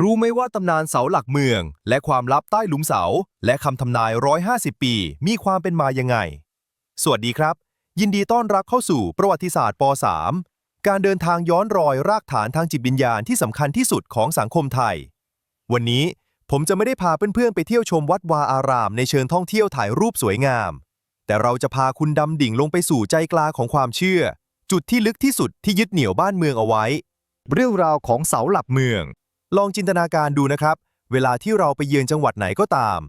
รู้ไหมว่าตำนานเสาหลักเมือง และความลับใต้หลุมเสา และคำทำนาย 150 ปี มีความเป็นมายังไง สวัสดีครับ ยินดีต้อนรับเข้าสู่ประวัติศาสตร์ป .3 การเดินทางย้อนรอยรากฐานทางจิตวิญญาณที่สำคัญที่สุดของสังคมไทย วันนี้ผมจะไม่ได้พาเพื่อนๆไปเที่ยวชมวัดวาอาราม ในเชิงท่องเที่ยวถ่ายรูปสวยงาม แต่เราจะพาคุณดำดิ่งลงไปสู่ใจกลางของความเชื่อ จุดที่ลึกที่สุดที่ยึดเหนี่ยวบ้านเมืองเอาไว้ เรื่องราวของเสาหลักเมือง ลองจินตนาการดูนะครับ เวลาที่เราไปเยือนจังหวัดไหนก็ตาม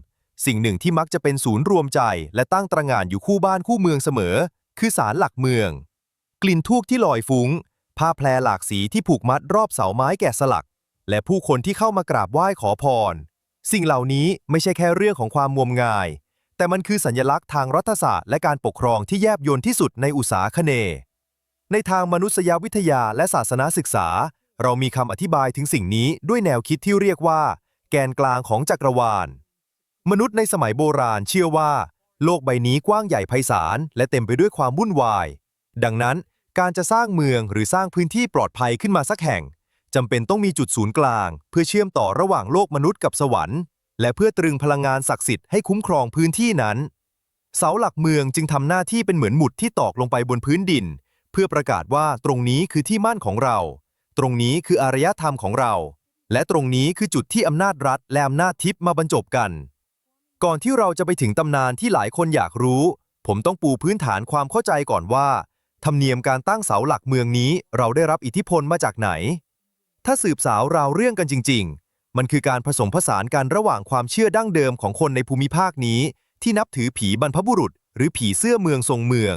สิ่งหนึ่งที่มักจะเป็นศูนย์รวมใจ และตั้งตระหง่านอยู่คู่บ้านคู่เมืองเสมอ คือศาลหลักเมือง กลิ่นทูกที่ลอยฟุง้ง ผ้าแพรหลากสีที่ผูกมัดรอบเสาไม้แกะสลัก และผู้คนที่เข้ามากราบไหว้ขอพร สิ่งเหล่านี้ไม่ใช่แค่เรื่องของความงมงาย แต่มันคือสัญลักษณ์ทางรัฐศาสตร์และการปกครองที่แยบยลที่สุดในอุตสาคเน ในทางมนุษยวิทยาและศาสนาศึกษา เรามีคำอธิบายถึงสิ่งนี้ด้วยแนวคิดที่เรียกว่า แกนกลางของจักรวาล มนุษย์ในสมัยโบราณเชื่อว่า โลกใบนี้กว้างใหญ่ไพศาลและเต็มไปด้วยความวุ่นวาย ดังนั้นการจะสร้างเมืองหรือสร้างพื้นที่ปลอดภัยขึ้นมาสักแห่งจำเป็นต้องมีจุดศูนย์กลาง เพื่อเชื่อมต่อระหว่างโลกมนุษย์กับสวรรค์ และเพื่อตรึงพลังงานศักดิ์สิทธิ์ให้คุ้มครองพื้นที่นั้น เสาหลักเมืองจึงทำหน้าที่เป็นเหมือนหมุดที่ตอกลงไปบนพื้นดิน เพื่อประกาศว่าตรงนี้คือที่มั่นของเรา ตรงนี้คืออารยธรรมของเรา และตรงนี้คือจุดที่อำนาจรัฐและอำนาจทิพย์มาบรรจบกัน ก่อนที่เราจะไปถึงตำนานที่หลายคนอยากรู้ ผมต้องปูพื้นฐานความเข้าใจก่อนว่า ธรรมเนียมการตั้งเสาหลักเมืองนี้ เราได้รับอิทธิพลมาจากไหน ถ้าสืบสาวราวเรื่องกันจริง ๆ มันคือการผสมผสานกันระหว่างความเชื่อดั้งเดิมของคนในภูมิภาคนี้ ที่นับถือผีบรรพบุรุษ หรือผีเสื้อเมืองทรงเมือง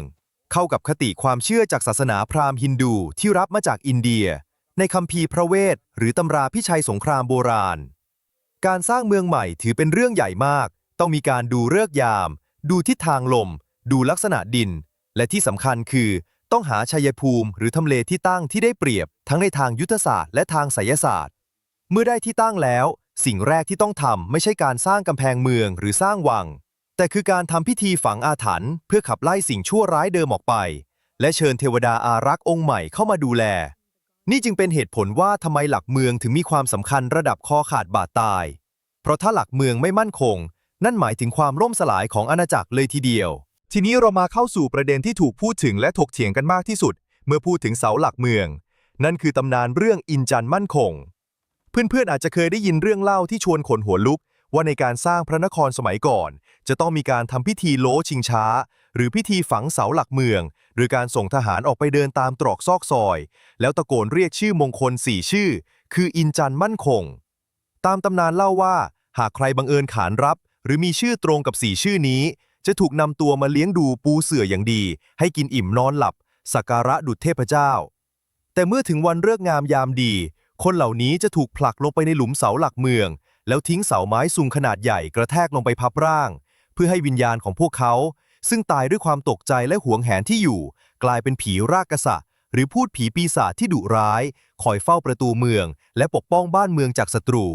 เข้ากับคติความเชื่อจากศาสนาพราหมณ์ฮินดูที่รับมาจากอินเดีย ในคัมภีร์พระเวท หรือตำราพิชัยสงครามโบราณ การสร้างเมืองใหม่ถือเป็นเรื่องใหญ่มาก ต้องมีการดูเลิกยาม ดูทิศทางลม ดูลักษณะดิน และที่สำคัญคือ ต้องหาชัยภูมิหรือทำเลที่ตั้งที่ได้เปรียบ ทั้งในทางยุทธศาสตร์และทางไสยศาสตร์ เมื่อได้ที่ตั้งแล้ว สิ่งแรกที่ต้องทำไม่ใช่การสร้างกำแพงเมืองหรือสร้างวัง แต่คือการทำพิธีฝังอาถรรพ์เพื่อขับไล่สิ่งชั่วร้ายเดิมออกไป และเชิญเทวดาอารักษ์องค์ใหม่เข้ามาดูแล นี่จึงเป็นเหตุผลว่าทำไมหลักเมืองถึงมีความสำคัญระดับคอขาดบาดตาย เพราะถ้าหลักเมืองไม่มั่นคง นั่นหมายถึงความล่มสลายของอาณาจักรเลยทีเดียว ทีนี้เรามาเข้าสู่ประเด็นที่ถูกพูดถึงและถกเถียงกันมากที่สุด เมื่อพูดถึงเสาหลักเมือง นั่นคือตำนานเรื่องอินจันมั่นคง เพื่อนๆอาจจะเคยได้ยินเรื่องเล่าที่ชวนขนหัวลุก ว่าในการสร้างพระนครสมัยก่อน จะต้องมีการทำพิธีโลชิงช้า หรือพิธีฝังเสาหลักเมือง หรือการส่งทหารออกไปเดินตามตรอกซอกซอย แล้วตะโกนเรียกชื่อมงคลสี่ชื่อ คืออินจันมั่นคง ตามตำนานเล่าว่า หากใครบังเอิญขานรับ หรือมีชื่อตรงกับสี่ชื่อนี้ จะถูกนำตัวมาเลี้ยงดูปูเสื่ออย่างดี ให้กินอิ่มนอนหลับสักการะดุจเทพเจ้า แต่เมื่อถึงวันเลิกงามยามดี คนเหล่านี้จะถูกผลักลงไปในหลุมเสาหลักเมือง แล้วทิ้งเสาไม้สูงขนาดใหญ่กระแทกลงไปพับร่าง เพื่อให้วิญญาณของพวกเขา ซึ่งตายด้วยความตกใจและหวงแหนที่อยู่ กลายเป็นผีรากกษัตริย์หรือพูดผีปีศาจที่ดุร้าย คอยเฝ้าประตูเมือง และปกป้องบ้านเมืองจากศัตรู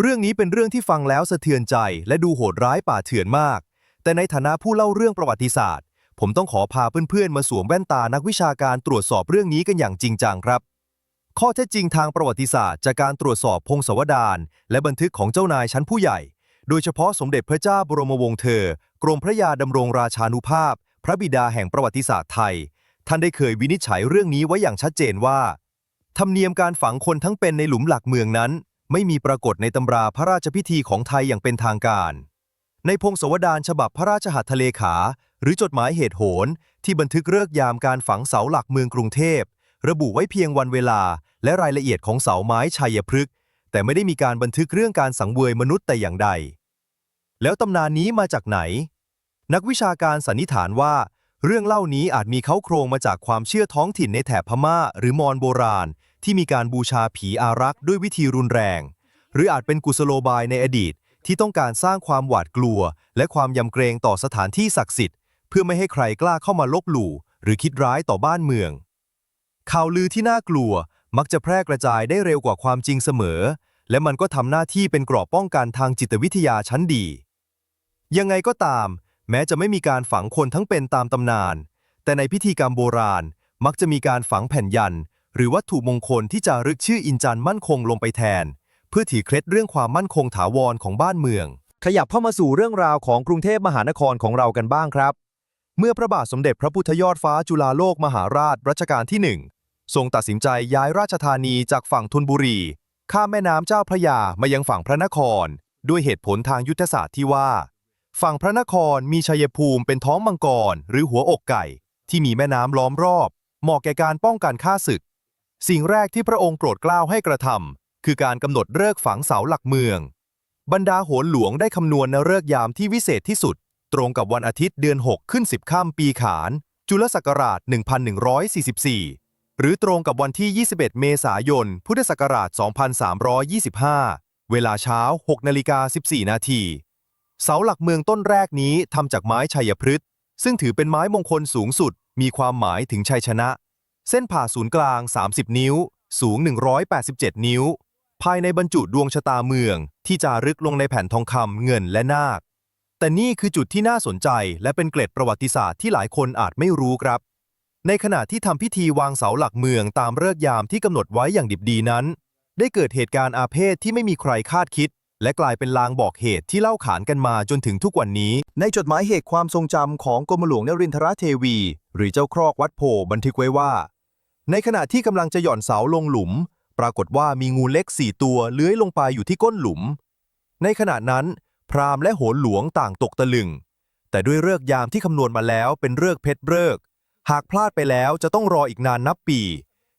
เรื่องนี้เป็นเรื่องที่ฟังแล้วสะเทือนใจ และดูโหดร้ายป่าเถื่อนมาก แต่ในฐานะผู้เล่าเรื่องประวัติศาสตร์ ผมต้องขอพาเพื่อนๆมาสวมแว่นตานักวิชาการตรวจสอบเรื่องนี้กันอย่างจริงจังครับ ข้อเท็จจริงทางประวัติศาสตร์จากการตรวจสอบพงศาวดารและบันทึกของเจ้านายชั้นผู้ใหญ่ โดยเฉพาะสมเด็จพระเจ้าบรมวงศ์เธอ กรมพระยาดำรงราชานุภาพ พระบิดาแห่งประวัติศาสตร์ไทย ท่านได้เคยวินิจฉัยเรื่องนี้ไว้อย่างชัดเจนว่าธรรมเนียมการฝังคนทั้งเป็นในหลุมหลักเมืองนั้น ไม่มีปรากฏในตำราพระราชพิธีของไทยอย่างเป็นทางการ ในพงศาวดารฉบับพระราชหัตถเลขา หรือจดหมายเหตุโหนที่บันทึกเลิกยามการฝังเสาหลักเมืองกรุงเทพ ระบุไว้เพียงวันเวลา และรายละเอียดของเสาไม้ชัยพฤกษ์แต่ไม่ได้มีการบันทึกเรื่องการสังเวยมนุษย์แต่อย่างใด แล้วตำนานนี้มาจากไหน นักวิชาการสันนิษฐานว่า เรื่องเล่านี้อาจมีเขาโครงมาจากความเชื่อท้องถิ่นในแถบพม่า หรือมอญโบราณ ที่มีการบูชาผีอารักษ์ด้วยวิธีรุนแรง หรืออาจเป็นกุศโลบายในอดีตที่ต้องการสร้างความหวาดกลัว และความยำเกรงต่อสถานที่ศักดิ์สิทธิ์ เพื่อไม่ให้ใครกล้าเข้ามาลบหลู่หรือคิดร้ายต่อบ้านเมือง ข่าวลือที่น่ากลัวมักจะแพร่กระจายได้เร็วกว่าความจริงเสมอ และมันก็ทำหน้าที่เป็นกราะป้องกันทางจิตวิทยาชั้นดี ยังไงก็ตาม แม้จะไม่มีการฝังคนทั้งเป็นตามตำนาน แต่ในพิธีกรรมโบราณ มักจะมีการฝังแผ่นยัน หรือวัตถุมงคลที่จะรึกชื่ออินจันมั่นคงลงไปแทน เพื่อถีเคล็ดเรื่องความมั่นคงถาวรของบ้านเมือง ขยับเข้ามาสู่เรื่องราวของกรุงเทพมหานครของเรากันบ้างครับ เมื่อพระบาทสมเด็จพระพุทธยอดฟ้าจุฬาโลกมหาราชรัชกาลที่หนึ่ง ทรงตัดสินใจย้ายราชธานีจากฝั่งธนบุรี ข้ามแม่น้ำเจ้าพระยามายังฝั่งพระนคร ด้วยเหตุผลทางยุทธศาสตร์ที่ว่า ฝั่งพระนครมีชัยภูมิเป็นท้องมังกร หรือหัวอกไก่ ที่มีแม่น้ำล้อมรอบ เหมาะแก่การป้องกันข้าศึก สิ่งแรกที่พระองค์โปรดเกล้าให้กระทำคือการกำหนดฤกษ์ฝังเสาหลักเมือง บรรดาโหรหลวงได้คำนวณนฤกษ์ยามที่วิเศษที่สุด ตรงกับวันอาทิตย์เดือน 6 ขึ้น 10 ค่ำปีขาน จุลศักราช 1144 หรือตรงกับวันที่ 21 เมษายน พุทธศักราช 2325 เวลาเช้า 6 นาฬิกา 14 นาที เสาหลักเมืองต้นแรกนี้ทำจากไม้ชัยพฤกษ์ซึ่งถือเป็นไม้มงคลสูงสุด มีความหมายถึงชัยชนะ เส้นผ่าศูนย์กลาง 30 นิ้ว สูง 187 นิ้ว ภายในบรรจุดวงชะตาเมือง ที่จารึกลงในแผ่นทองคำเงินและนาคแต่นี่คือจุดที่น่าสนใจและเป็นเกล็ดประวัติศาสตร์ที่หลายคนอาจไม่รู้ครับ ในขณะที่ทำพิธีวางเสาหลักเมืองตามฤกษ์ยามที่กำหนดไว้อย่างดิบดีนั้น ได้เกิดเหตุการณ์อาเพศที่ไม่มีใครคาดคิด และกลายเป็นลางบอกเหตุที่เล่าขานกันมาจนถึงทุกวันนี้ ในจดหมายเหตุความทรงจำของกรมหลวงนรินทราเทวี หรือเจ้าครอกวัดโพบันทึกไว้ว่า ในขณะที่กำลังจะหย่อนเสาลงหลุม ปรากฏว่ามีงูเล็กสี่ตัวเลื้อยลงไปอยู่ที่ก้นหลุม ในขณะนั้น พราหมณ์และโหรหลวงต่างตกตะลึง แต่ด้วยเลิกยามที่คำนวณมาแล้วเป็นเลิกเพชรเลิก หากพลาดไปแล้วจะต้องรออีกนานนับปี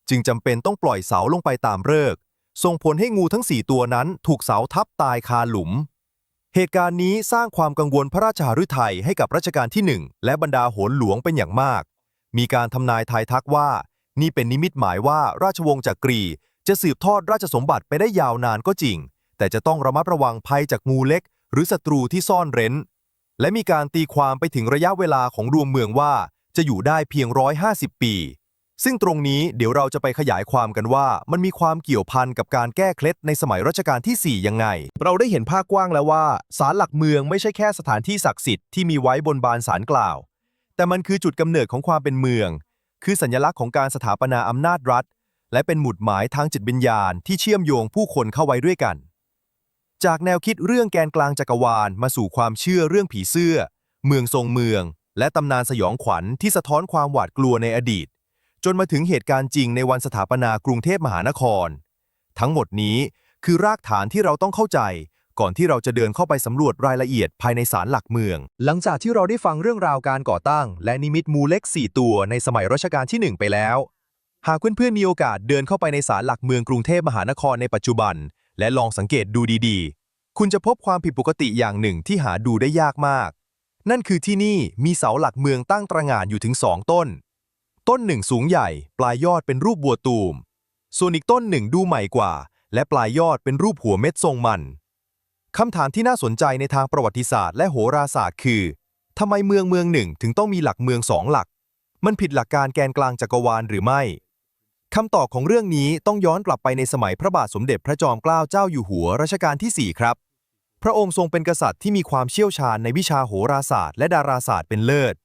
จึงจำเป็นต้องปล่อยเสาลงไปตามเลิกส่งผลให้งูทั้งสี่ตัวนั้นถูกเสาทับตายคาหลุม เหตุการณ์นี้สร้างความกังวลพระราชหฤทัยให้กับรัชกาลที่หนึ่งและบรรดาโหรหลวงเป็นอย่างมาก มีการทำนายทายทักว่า นี่เป็นนิมิตหมายว่าราชวงศ์จักรี จะสืบทอดราชสมบัติไปได้ยาวนานก็จริง แต่จะต้องระมัดระวังภัยจากงูเล็ก หรือศัตรูที่ซ่อนเร้น และมีการตีความไปถึงระยะเวลาของรวมเมืองว่า จะอยู่ได้เพียง 150 ปี ซึ่งตรงนี้เดี๋ยวเราจะไปขยายความกันว่า มันมีความเกี่ยวพันกับการแก้เคล็ดในสมัยรัชกาลที่ 4 ยังไง เราได้เห็นภาพกว้างแล้วว่าศาลหลักเมืองไม่ใช่แค่สถานที่ศักดิ์สิทธิ์ที่มีไว้บนบานศาลกล่าว แต่มันคือจุดกำเนิดของความเป็นเมือง คือสัญลักษณ์ของการสถาปนาอำนาจรัฐ และเป็นหมุดหมายทางจิตวิญญาณ ที่เชื่อมโยงผู้คนเข้าไว้ด้วยกันจากแนวคิดเรื่องแกนกลางจักรวาลมาสู่ความเชื่อเรื่องผีเสื้อ เมืองทรงเมือง และตำนานสยองขวัญที่สะท้อนความหวาดกลัวในอดีต จนมาถึงเหตุการณ์จริงในวันสถาปนากรุงเทพมหานคร ทั้งหมดนี้คือรากฐานที่เราต้องเข้าใจก่อนที่เราจะเดินเข้าไปสำรวจรายละเอียดภายในศาลหลักเมือง หลังจากที่เราได้ฟังเรื่องราวการก่อตั้ง และนิมิตมูเล็ก 4 ตัวในสมัยรัชกาลที่ 1 ไปแล้ว หากเพื่อนๆมีโอกาสเดินเข้าไปในศาลหลักเมืองกรุงเทพมหานครในปัจจุบัน และลองสังเกตดูดีๆ คุณจะพบความผิดปกติอย่างหนึ่งที่หาดูได้ยากมาก นั่นคือที่นี่มีเสาหลักเมืองตั้งตระหง่านอยู่ถึงสองต้น ต้นหนึ่งสูงใหญ่ ปลายยอดเป็นรูปบัวตูม ส่วนอีกต้นหนึ่งดูใหม่กว่า และปลายยอดเป็นรูปหัวเม็ดทรงมันคำถามที่น่าสนใจในทางประวัติศาสตร์และโหราศาสตร์คือทำไมเมืองเมืองหนึ่งถึงต้องมีหลักเมืองสองหลัก มันผิดหลักการแกนกลางจักรวาลหรือไม่คำตอบของเรื่องนี้ต้องย้อนกลับไปในสมัยพระบาทสมเด็จพระจอมเกล้าเจ้าอยู่หัวรัชกาลที่ 4 ครับ พระองค์ทรงเป็นกษัตริย์ที่มีความเชี่ยวชาญในวิชาโหราศาสตร์และดาราศาสตร์เป็นเลิศ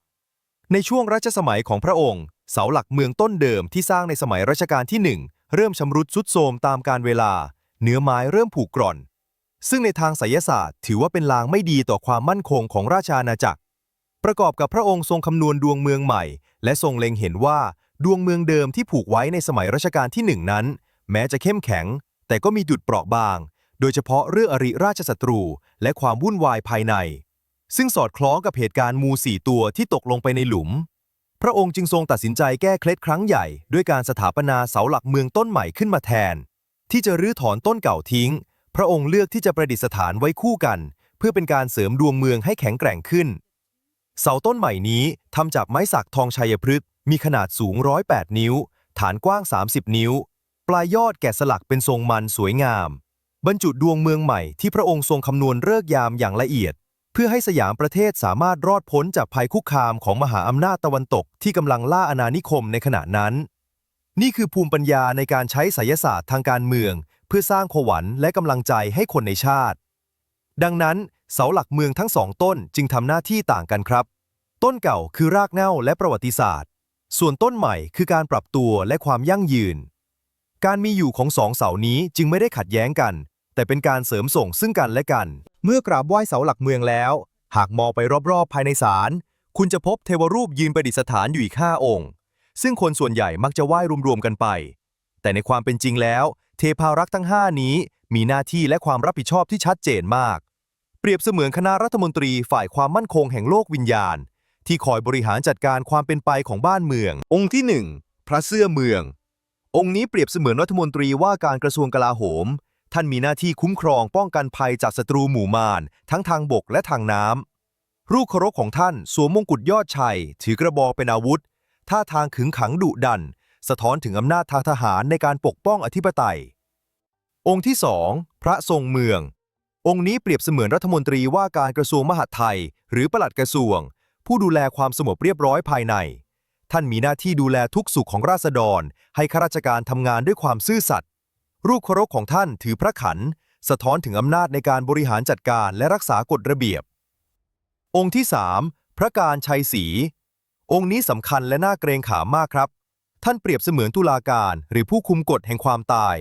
ในช่วงรัชสมัยของพระองค์ เสาหลักเมืองต้นเดิมที่สร้างในสมัยรัชกาลที่1เริ่มชำรุดทรุดโทรมตามกาลเวลา เนื้อไม้เริ่มผุกร่อน ซึ่งในทางไสยศาสตร์ ถือว่าเป็นลางไม่ดีต่อความมั่นคงของราชอาณาจักร ประกอบกับพระองค์ทรงคำนวณดวงเมืองใหม่ และทรงเล็งเห็นว่าดวงเมืองเดิมที่ผูกไว้ในสมัยรัชกาลที่หนึ่งนั้น แม้จะเข้มแข็ง แต่ก็มีดุดเปราะบาง ดยเฉพาะเรื่องอริราชศัตรูและความวุ่นวายภายใน ซึ่งสอดคล้องกับเหตุการณ์มูสี่ตัวที่ตกลงไปในหลุม พระองค์จึงทรงตัดสินใจแก้เคล็ดครั้งใหญ่ ด้วยการสถาปนาเสาหลักเมืองต้นใหม่ขึ้นมาแทน ที่จะรื้อถอนต้นเก่าทิ้ง พระองค์เลือกที่จะประดิษฐานไว้คู่กัน เพื่อเป็นการเสริมดวงเมืองให้แข็งแกร่งขึ้น เสาต้นใหม่นี้ทำจากไม้สักทองชัยพฤกษ์มีขนาดสูง108นิ้ว ฐานกว้าง 30 นิ้ว ปลายยอดแกะสลักเป็นทรงมันสวยงาม บรรจุดวงเมืองใหม่ที่พระองค์ทรงคำนวณเลิกยามอย่างละเอียด เพื่อให้สยามประเทศสามารถรอดพ้นจากภัยคุกคามของมหาอำนาจตะวันตกที่กำลังล่าอาณานิคมในขณะนั้น นี่คือภูมิปัญญาในการใช้ไสยศาสตร์ทางการเมือง เพื่อสร้างขวัญและกำลังใจให้คนในชาติ ดังนั้นเสาหลักเมืองทั้งสองต้นจึงทำหน้าที่ต่างกันครับ ต้นเก่าคือรากเหง้าและประวัติศาสตร์ ส่วนต้นใหม่คือการปรับตัวและความยั่งยืน การมีอยู่ของสองเสานี้จึงไม่ได้ขัดแย้งกัน แต่เป็นการเสริมส่งซึ่งกันและกัน เมื่อกราบไหว้เสาหลักเมืองแล้ว หากมองไปรอบๆภายในศาลคุณจะพบเทวรูปยืนประดิษฐานอยู่อีกห้าองค์ ซึ่งคนส่วนใหญ่มักจะไหว้รวมๆกันไป แต่ในความเป็นจริงแล้ว เทพารักษ์ทั้ง 5 นี้มีหน้าที่และความรับผิดชอบที่ชัดเจนมาก เปรียบเสมือนคณะรัฐมนตรีฝ่ายความมั่นคงแห่งโลกวิญญาณ ที่คอยบริหารจัดการความเป็นไปของบ้านเมือง องค์ที่ 1 พระเสื้อเมือง องค์นี้เปรียบเสมือนรัฐมนตรีว่าการกระทรวงกลาโหม ท่านมีหน้าที่คุ้มครองป้องกันภัยจากศัตรูหมู่มารทั้งทางบกและทางน้ำรูปเคารพของท่านสวมมงกุฎยอดชัย ถือกระบอกเป็นอาวุธ ท่าทางขึงขังดุดัน สะท้อนถึงอำนาจทางทหารในการปกป้องอธิปไตย องค์ที่สองพระทรงเมือง องค์นี้เปรียบเสมือนรัฐมนตรีว่าการกระทรวงมหาดไทย หรือปลัดกระทรวง ผู้ดูแลความสงบเรียบร้อยภายใน ท่านมีหน้าที่ดูแลทุกสุขของราษฎร ให้ข้าราชการทำงานด้วยความซื่อสัตย์ รูปเคารพของท่านถือพระขัน สะท้อนถึงอำนาจในการบริหารจัดการและรักษากฎระเบียบ องค์ที่ 3 พระการชัยศรีองค์นี้สำคัญและน่าเกรงขามมากครับ ท่านเปรียบเสมือนตุลาการหรือผู้คุมกฎแห่งความตาย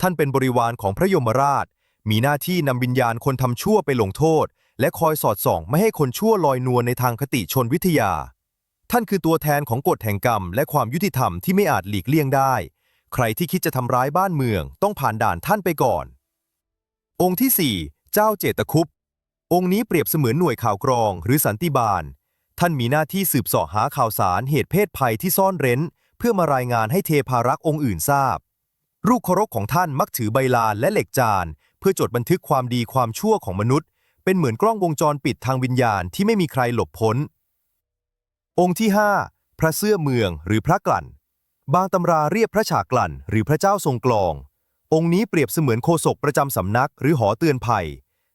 ท่านเป็นบริวารของพระยมราช มีหน้าที่นำวิญญาณคนทำชั่วไปลงโทษ และคอยสอดส่องไม่ให้คนชั่วลอยนวลในทางคติชนวิทยา ท่านคือตัวแทนของกฎแห่งกรรม และความยุติธรรมที่ไม่อาจหลีกเลี่ยงได้ ใครที่คิดจะทำร้ายบ้านเมืองต้องผ่านด่านท่านไปก่อน องค์ที่ 4 เจ้าเจตคุปองค์นี้เปรียบเสมือนหน่วยข่าวกรองหรือสันติบาล ท่านมีหน้าที่สืบสาะหาข่าวสารเหตุเพศภัยที่ซ่อนเร้น เพื่อมารายงานให้เทพารักษ์องค์อื่นทราบรูปเคารพของท่านมักถือใบลานและเหล็กจาน เพื่อจดบันทึกความดีความชั่วของมนุษย์ เป็นเหมือนกล้องวงจรปิดทางวิญญาณที่ไม่มีใครหลบพ้น องค์ที่ 5 พระเสื้อเมืองหรือพระกลั่น บางตำราเรียกพระฉากลั่น หรือพระเจ้าทรงกลอง องค์นี้เปรียบเสมือนโฆษกประจำสำนักหรือหอเตือนภัย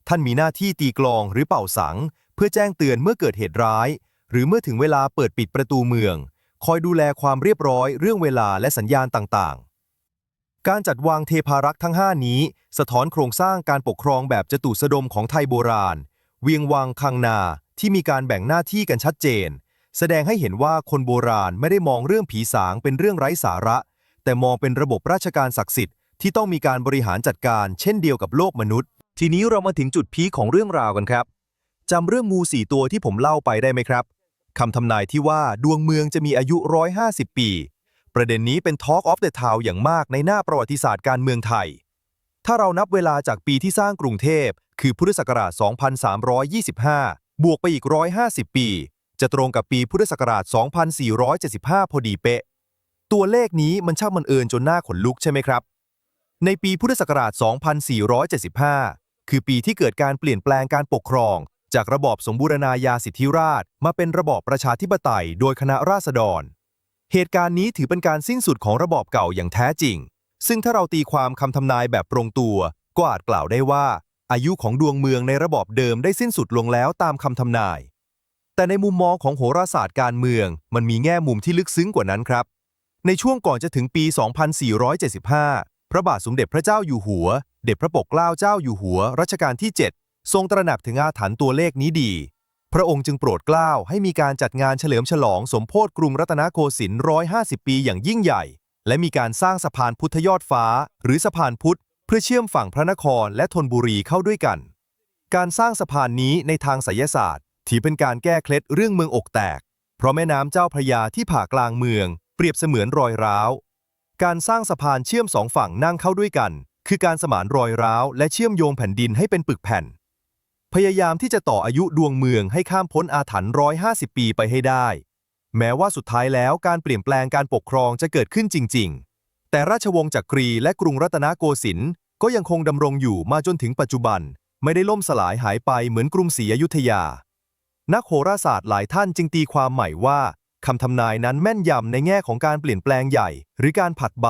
ท่านมีหน้าที่ตีกลองหรือเป่าสัง เพื่อแจ้งเตือนเมื่อเกิดเหตุร้าย หรือเมื่อถึงเวลาเปิดปิดประตูเมือง คอยดูแลความเรียบร้อยเรื่องเวลาและสัญญาณต่างๆ การจัดวางเทพารักษ์ทั้ง 5 นี้ สะท้อนโครงสร้างการปกครองแบบจตุสดมของไทยโบราณ เวียงวังคังนาที่มีการแบ่งหน้าที่กันชัดเจน แสดงให้เห็นว่าคนโบราณไม่ได้มองเรื่องผีสางเป็นเรื่องไร้สาระ แต่มองเป็นระบบราชการศักดิ์สิทธิ์ที่ต้องมีการบริหารจัดการ เช่นเดียวกับโลกมนุษย์ ทีนี้เรามาถึงจุดพีคของเรื่องราวกันครับจำเรื่องงูสี่ตัวที่ผมเล่าไปได้ไหมครับคำทำนายที่ว่าดวงเมืองจะมีอายุ 150 ปี ประเด็นนี้เป็น Talk of the Town อย่างมากในหน้าประวัติศาสตร์การเมืองไทย ถ้าเรานับเวลาจากปีที่สร้างกรุงเทพ คือพุทธศักราช 2325 บวกไปอีก 150 ปี จะตรงกับปีพุทธศักราช 2475 พอดีเป๊ะ ตัวเลขนี้มันช่างมันเอิญจนหน้าขนลุกใช่ไหมครับ ในปีพุทธศักราช 2475 คือปีที่เกิดการเปลี่ยนแปลงการปกครอง จากระบอบสมบูรณาญาสิทธิราช มาเป็นระบอบประชาธิปไตย โดยคณะราษฎร เหตุการณ์นี้ถือเป็นการสิ้นสุดของระบอบเก่าอย่างแท้จริง ซึ่งถ้าเราตีความคำทำนายแบบตรงตัว ก็อาจกล่าวได้ว่าอายุของดวงเมืองในระบอบเดิมได้สิ้นสุดลงแล้วตามคำทำนาย แต่ในมุมมองของโหราศาสตร์การเมือง มันมีแง่มุมที่ลึกซึ้งกว่านั้นครับ ในช่วงก่อนจะถึงปี 2475 พระบาทสมเด็จพระเจ้าอยู่หัว เด็จพระปกเกล้าเจ้าอยู่หัวรัชกาลที่ 7 ทรงตระหนักถึงอาถรรพ์ตัวเลขนี้ดี พระองค์จึงโปรดเกล้าให้มีการจัดงานเฉลิมฉลองสมโพธิกรุงรัตนโกสินทร์150 ปีอย่างยิ่งใหญ่ และมีการสร้างสะพานพุทธยอดฟ้า หรือสะพานพุทธ เพื่อเชื่อมฝั่งพระนครและธนบุรีเข้าด้วยกัน การสร้างสะพานนี้ในทางไสยศาสตร์ ถือเป็นการแก้เคล็ดเรื่องเมืองอกแตก เพราะแม่น้ำเจ้าพระยาที่ผ่ากลางเมือง เปรียบเสมือนรอยร้าว การสร้างสะพานเชื่อมสองฝั่งนั่งเข้าด้วยกัน คือการสมานรอยร้าวและเชื่อมโยงแผ่นดินให้เป็นปึกแผ่น พยายามที่จะต่ออายุดวงเมืองให้ข้ามพ้นอาถรรพ์ร้อยห้าสิบปีไปให้ได้ แม้ว่าสุดท้ายแล้วการเปลี่ยนแปลงการปกครองจะเกิดขึ้นจริง ๆ แต่ราชวงศ์จักรีและกรุงรัตนโกสินทร์ก็ยังคงดำรงอยู่มาจนถึงปัจจุบัน ไม่ได้ล่มสลายหายไปเหมือนกรุงศรีอยุธยา นักโหราศาสตร์หลายท่านจึงตีความใหม่ว่าคำทำนายนั้นแม่นยำในแง่ของการเปลี่ยนแปลงใหญ่ หรือการผัดใบ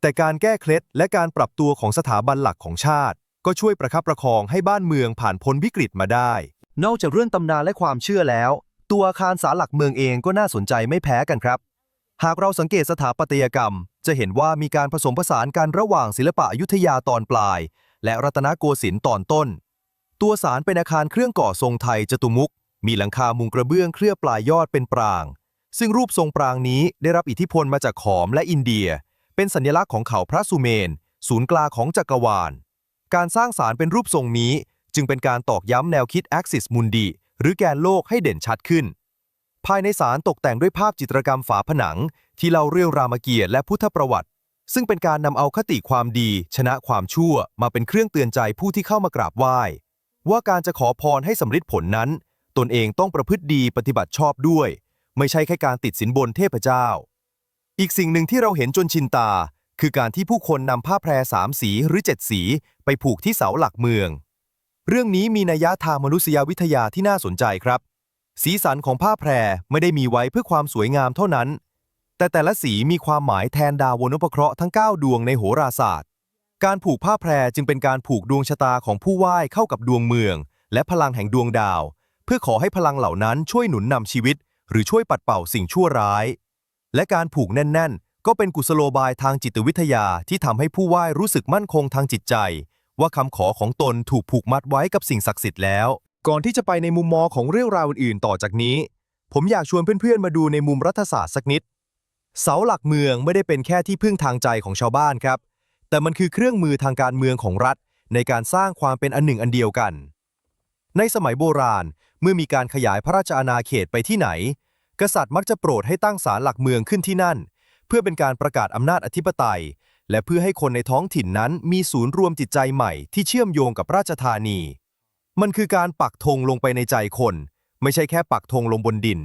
แต่การแก้เคล็ดและการปรับตัวของสถาบันหลักของชาติ ก็ช่วยประคับประคองให้บ้านเมืองผ่านพ้นวิกฤตมาได้ นอกจากเรื่องตำนานและความเชื่อแล้ว ตัวอาคารศาลหลักเมืองเองก็น่าสนใจไม่แพ้กันครับ หากเราสังเกตสถาปัตยกรรม จะเห็นว่ามีการผสมผสานกันระหว่างศิลปะอยุธยาตอนปลาย และรัตนโกสินทร์ตอนต้น ตัวศาลเป็นอาคารเครื่องก่อทรงไทยจตุมุก มีหลังคามุงกระเบื้องเคลือบปลายยอดเป็นปราง ซึ่งรูปทรงปรางนี้ได้รับอิทธิพลมาจากขอมและอินเดีย เป็นสัญลักษณ์ของเขาพระสุเมน ศูนย์กลางของจักรวาล การสร้างสารเป็นรูปทรงนี้จึงเป็นการตอกย้ำแนวคิด Axis Mundi หรือแกนโลกให้เด่นชัดขึ้น ภายในสารตกแต่งด้วยภาพจิตรกรรมฝาผนัง ที่เล่าเรื่องรามเกียรติและพุทธประวัติ ซึ่งเป็นการนำเอาคติความดี ชนะความชั่วมาเป็นเครื่องเตือนใจผู้ที่เข้ามากราบไหว้ ว่าการจะขอพรให้สำเร็จผลนั้น ตนเองต้องประพฤติดีปฏิบัติชอบด้วย ไม่ใช่แค่การติดสินบนเทพเจ้า อีกสิ่งหนึ่งที่เราเห็นจนชินตา คือการที่ผู้คนนำผ้าแพรสามสีหรือเจ็ดสีไปผูกที่เสาหลักเมือง เรื่องนี้มีนัยยะทางมนุษยวิทยาที่น่าสนใจครับ สีสันของผ้าแพรไม่ได้มีไว้เพื่อความสวยงามเท่านั้น แต่แต่ละสีมีความหมายแทนดาวนุปเคราะห์ทั้ง 9 ดวงในโหราศาสตร์ การผูกผ้าแพรจึงเป็นการผูกดวงชะตาของผู้ไหว้เข้ากับดวงเมือง และพลังแห่งดวงดาว พื่อขอให้พลังเหล่านั้นช่วยหนุนนำชีวิต หรือช่วยปัดเป่าสิ่งชั่วร้าย และการผูกแน่น ๆ ก็เป็นกุศโลบายทางจิตวิทยาที่ทำให้ผู้ไหว้รู้สึกมั่นคงทางจิตใจ ว่าคำขอของตนถูกผูกมัดไว้กับสิ่งศักดิ์สิทธิ์แล้ว ก่อนที่จะไปในมุมมองของเรื่องราวอื่นๆ ต่อจากนี้ ผมอยากชวนเพื่อนๆ มาดูในมุมรัฐศาสตร์สักนิด เสาหลักเมืองไม่ได้เป็นแค่ที่พึ่งทางใจของชาวบ้านครับ แต่มันคือเครื่องมือทางการเมืองของรัฐ ในการสร้างความเป็นอันหนึ่งอันเดียวกัน ในสมัยโบราณ เมื่อมีการขยายพระราชอาณาเขตไปที่ไหน กษัตริย์มักจะโปรดให้ตั้งศาลหลักเมืองขึ้นที่นั่น เพื่อเป็นการประกาศอำนาจอธิปไตย และเพื่อให้คนในท้องถิ่นนั้นมีศูนย์รวมจิตใจใหม่ที่เชื่อมโยงกับราชธานี มันคือการปักธงลงไปในใจคน ไม่ใช่แค่ปักธงลงบนดิน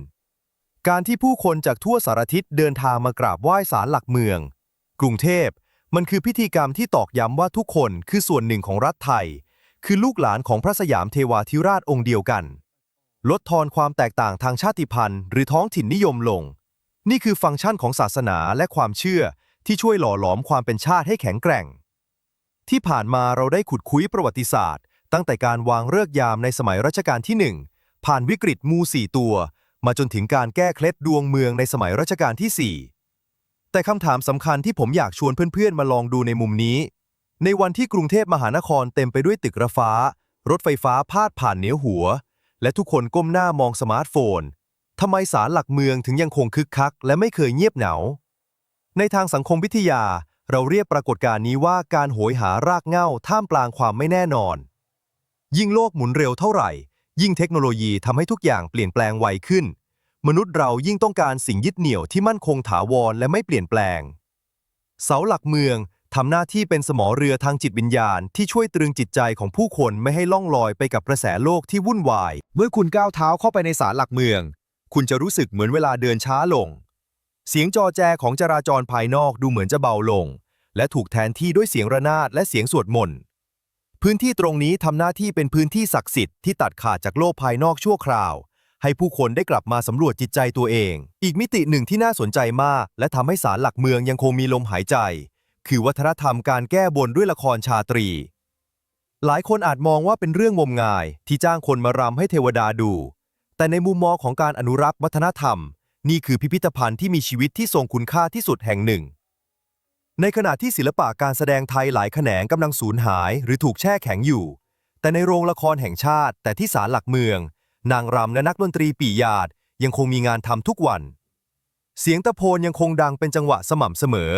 การที่ผู้คนจากทั่วสารทิศเดินทางมากราบไหว้ศาลหลักเมือง กรุงเทพมันคือพิธีกรรมที่ตอกย้ำว่าทุกคนคือส่วนหนึ่งของรัฐไทย คือลูกหลานของพระสยามเทวาธิราชองค์เดียวกัน ลดทอนความแตกต่างทางชาติพันธุ์ หรือท้องถิ่นนิยมลง นี่คือฟังก์ชันของศาสนาและความเชื่อที่ช่วยหล่อหลอมความเป็นชาติให้แข็งแกร่ง ที่ผ่านมาเราได้ขุดคุยประวัติศาสตร์ ตั้งแต่การวางเลิกยามในสมัยรัชกาลที่ 1 ผ่านวิกฤตมูสี่ตัว มาจนถึงการแก้เคล็ดดวงเมืองในสมัยรัชกาลที่ 4 แต่คำถามสำคัญที่ผมอยากชวนเพื่อนๆ มาลองดูในมุมนี้ ในวันที่กรุงเทพมหานครเต็มไปด้วยตึกระฟ้า รถไฟฟ้าพาดผ่านเหนือหัว และทุกคนก้มหน้ามองสมาร์ทโฟนทำไมศาลหลักเมืองถึงยังคงคึกคัก และไม่เคยเงียบเหงา ในทางสังคมวิทยา เราเรียกปรากฏการณ์นี้ว่าการโหยหารากเหง้าท่ามกลางความไม่แน่นอน ยิ่งโลกหมุนเร็วเท่าไหร่ ยิ่งเทคโนโลยีทำให้ทุกอย่างเปลี่ยนแปลงไวขึ้น มนุษย์เรายิ่งต้องการสิ่งยึดเหนี่ยวที่มั่นคงถาวรและไม่เปลี่ยนแปลง เสาหลักเมือง ทำหน้าที่เป็นสมอเรือทางจิตวิญญาณ ที่ช่วยตรึงจิตใจของผู้คนไม่ให้ล่องลอยไปกับกระแสโลกที่วุ่นวาย เมื่อคุณก้าวเท้าเข้าไปในศาลหลักเมือง คุณจะรู้สึกเหมือนเวลาเดินช้าลง เสียงจอแจของจราจรภายนอกดูเหมือนจะเบาลง และถูกแทนที่ด้วยเสียงระนาดและเสียงสวดมนต์พื้นที่ตรงนี้ทำหน้าที่เป็นพื้นที่ศักดิ์สิทธิ์ที่ตัดขาดจากโลกภายนอกชั่วคราว ให้ผู้คนได้กลับมาสำรวจจิตใจตัวเอง อีกมิติหนึ่งที่น่าสนใจมาก และทำให้ศาลหลักเมืองยังคงมีลมหายใจ คือวัฒนธรรมการแก้บนด้วยละครชาตรี หลายคนอาจมองว่าเป็นเรื่องงมงายที่จ้างคนมารำให้เทวดาดู แต่ในมุมมองของการอนุรักษ์วัฒนธรรม นี่คือพิพิธภัณฑ์ที่มีชีวิตที่ทรงคุณค่าที่สุดแห่งหนึ่ง ในขณะที่ศิลปะการแสดงไทยหลายแขนงกำลังสูญหาย หรือถูกแช่แข็งอยู่ แต่ในโรงละครแห่งชาติ แต่ที่ศาลหลักเมือง นางรำและนักดนตรีปี่ยาดยังคงมีงานทำทุกวัน เสียงตะโพนยังคงดังเป็นจังหวะสม่ำเสมอ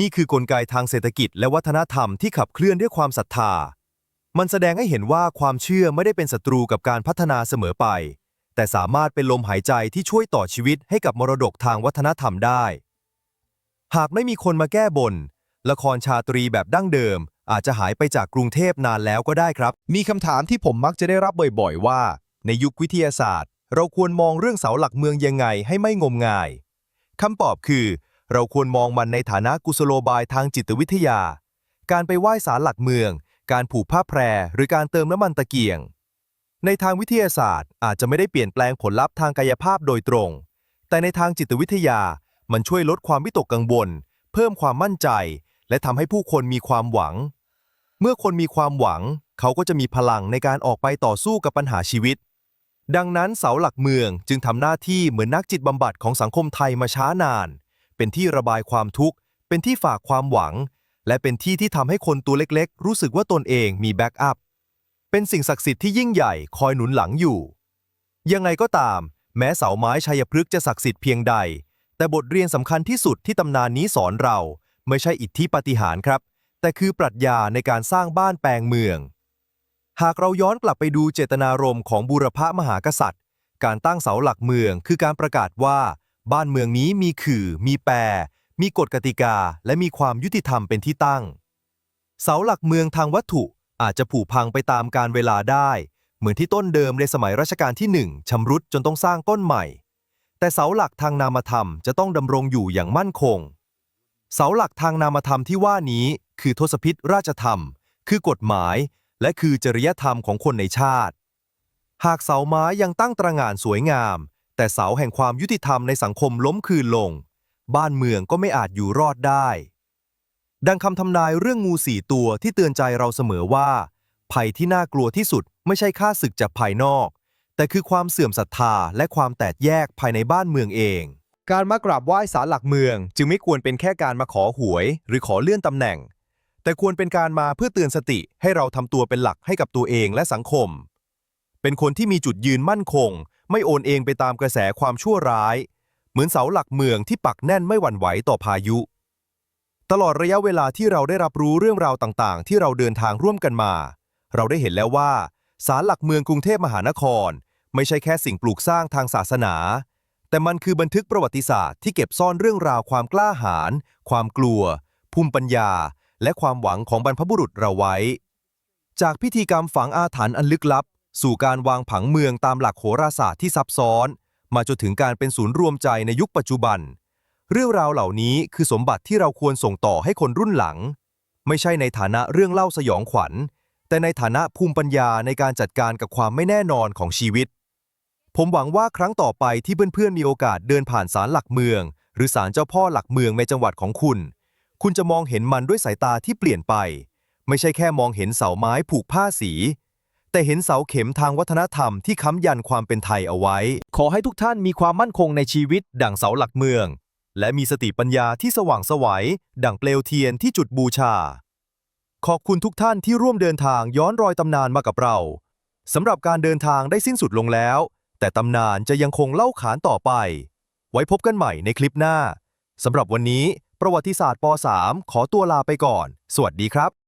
นี่คือกลไกทางเศรษฐกิจและวัฒนธรรมที่ขับเคลื่อนด้วยความศรัทธา มันแสดงให้เห็นว่าความเชื่อไม่ได้เป็นศัตรูกับการพัฒนาเสมอไป แต่สามารถเป็นลมหายใจที่ช่วยต่อชีวิตให้กับมรดกทางวัฒนธรรมได้ หากไม่มีคนมาแก้บน ละครชาตรีแบบดั้งเดิม อาจจะหายไปจากกรุงเทพนานแล้วก็ได้ครับ มีคำถามที่ผมมักจะได้รับบ่อยๆ ว่า ในยุควิทยาศาสตร์ เราควรมองเรื่องเสาหลักเมืองยังไงให้ไม่งมงายคำตอบคือ เราควรมองมันในฐานะกุศโลบายทางจิตวิทยา การไปไหว้ศาลหลักเมือง การผูกผ้าแพร หรือการเติมน้ำมันตะเกียง ในทางวิทยาศาสตร์ อาจจะไม่ได้เปลี่ยนแปลงผลลัพธ์ทางกายภาพโดยตรง แต่ในทางจิตวิทยา มันช่วยลดความวิตกกังวล เพิ่มความมั่นใจ และทำให้ผู้คนมีความหวัง เมื่อคนมีความหวัง เขาก็จะมีพลังในการออกไปต่อสู้กับปัญหาชีวิตดังนั้นเสาหลักเมืองจึงทำหน้าที่เหมือนนักจิตบำบัดของสังคมไทยมาช้านาน เป็นที่ระบายความทุกข์ เป็นที่ฝากความหวัง และเป็นที่ที่ทำให้คนตัวเล็กๆ รู้สึกว่าตนเองมีแบ็กอัพ เป็นสิ่งศักดิ์สิทธิ์ที่ยิ่งใหญ่คอยหนุนหลังอยู่ ยังไงก็ตาม แม้เสาไม้ชัยพฤกษ์จะศักดิ์สิทธิ์เพียงใด แต่บทเรียนสำคัญที่สุดที่ตำนานนี้สอนเรา ไม่ใช่อิทธิปาฏิหาริย์ครับ แต่คือปรัชญาในการสร้างบ้านแปลงเมือง หากเราย้อนกลับไปดูเจตนารมณ์ของบูรพมหากษัตริย์ การตั้งเสาหลักเมืองคือการประกาศว่า บ้านเมืองนี้มีขื่อ มีแปร มีกฎกติกา และมีความยุติธรรมเป็นที่ตั้ง เสาหลักเมืองทางวัตถุอาจจะผุพังไปตามการเวลาได้ เหมือนที่ต้นเดิมในสมัยรัชกาลที่หนึ่งชำรุดจนต้องสร้างต้นใหม่ แต่เสาหลักทางนามธรรมจะต้องดำรงอยู่อย่างมั่นคง เสาหลักทางนามธรรมที่ว่านี้คือทศพิธราชธรรม คือกฎหมาย และคือจริยธรรมของคนในชาติ หากเสาไม้ยังตั้งตระหง่านสวยงาม แต่เสาแห่งความยุติธรรมในสังคมล้มคืนลง บ้านเมืองก็ไม่อาจอยู่รอดได้ ดังคำทำนายเรื่องงูสี่ตัวที่เตือนใจเราเสมอว่า ภัยที่น่ากลัวที่สุดไม่ใช่ข้าศึกจากภายนอก แต่คือความเสื่อมศรัทธาและความแตกแยกภายในบ้านเมืองเอง การมากราบไหว้ศาลหลักเมือง จึงไม่ควรเป็นแค่การมาขอหวย หรือขอเลื่อนตำแหน่ง แต่ควรเป็นการมาเพื่อเตือนสติให้เราทำตัวเป็นหลักให้กับตัวเองและสังคม เป็นคนที่มีจุดยืนมั่นคง ไม่โอนเองไปตามกระแสความชั่วร้าย เหมือนเสาหลักเมืองที่ปักแน่นไม่หวั่นไหวต่อพายุ ตลอดระยะเวลาที่เราได้รับรู้เรื่องราวต่างๆ ที่เราเดินทางร่วมกันมา เราได้เห็นแล้วว่าศาลหลักเมืองกรุงเทพมหานคร ไม่ใช่แค่สิ่งปลูกสร้างทางศาสนา แต่มันคือบันทึกประวัติศาสตร์ที่เก็บซ่อนเรื่องราวความกล้าหาญความกลัว ภูมิปัญญา และความหวังของบรรพบุรุษเราไว้ จากพิธีกรรมฝังอาถรรพ์อันลึกลับ สู่การวางผังเมืองตามหลักโหราศาสตร์ที่ซับซ้อน มาจนถึงการเป็นศูนย์รวมใจในยุคปัจจุบัน เรื่องราวเหล่านี้คือสมบัติที่เราควรส่งต่อให้คนรุ่นหลัง ไม่ใช่ในฐานะเรื่องเล่าสยองขวัญ แต่ในฐานะภูมิปัญญาในการจัดการกับความไม่แน่นอนของชีวิต ผมหวังว่าครั้งต่อไปที่เพื่อนๆมีโอกาสเดินผ่านศาลหลักเมือง หรือศาลเจ้าพ่อหลักเมืองในจังหวัดของคุณ คุณจะมองเห็นมันด้วยสายตาที่เปลี่ยนไป ไม่ใช่แค่มองเห็นเสาไม้ผูกผ้าสี แต่เห็นเสาเข็มทางวัฒนธรรมที่ค้ำยันความเป็นไทยเอาไว้ ขอให้ทุกท่านมีความมั่นคงในชีวิต ดั่งเสาหลักเมือง และมีสติปัญญาที่สว่างสวัยดั่งเปลวเทียนที่จุดบูชา ขอบคุณทุกท่านที่ร่วมเดินทางย้อนรอยตำนานมากับเราสำหรับการเดินทางได้สิ้นสุดลงแล้ว แต่ตำนานจะยังคงเล่าขานต่อไป ไว้พบกันใหม่ในคลิปหน้าสำหรับวันนี้ ประวัติศาสตร์ป .3 ขอตัวลาไปก่อน สวัสดีครับ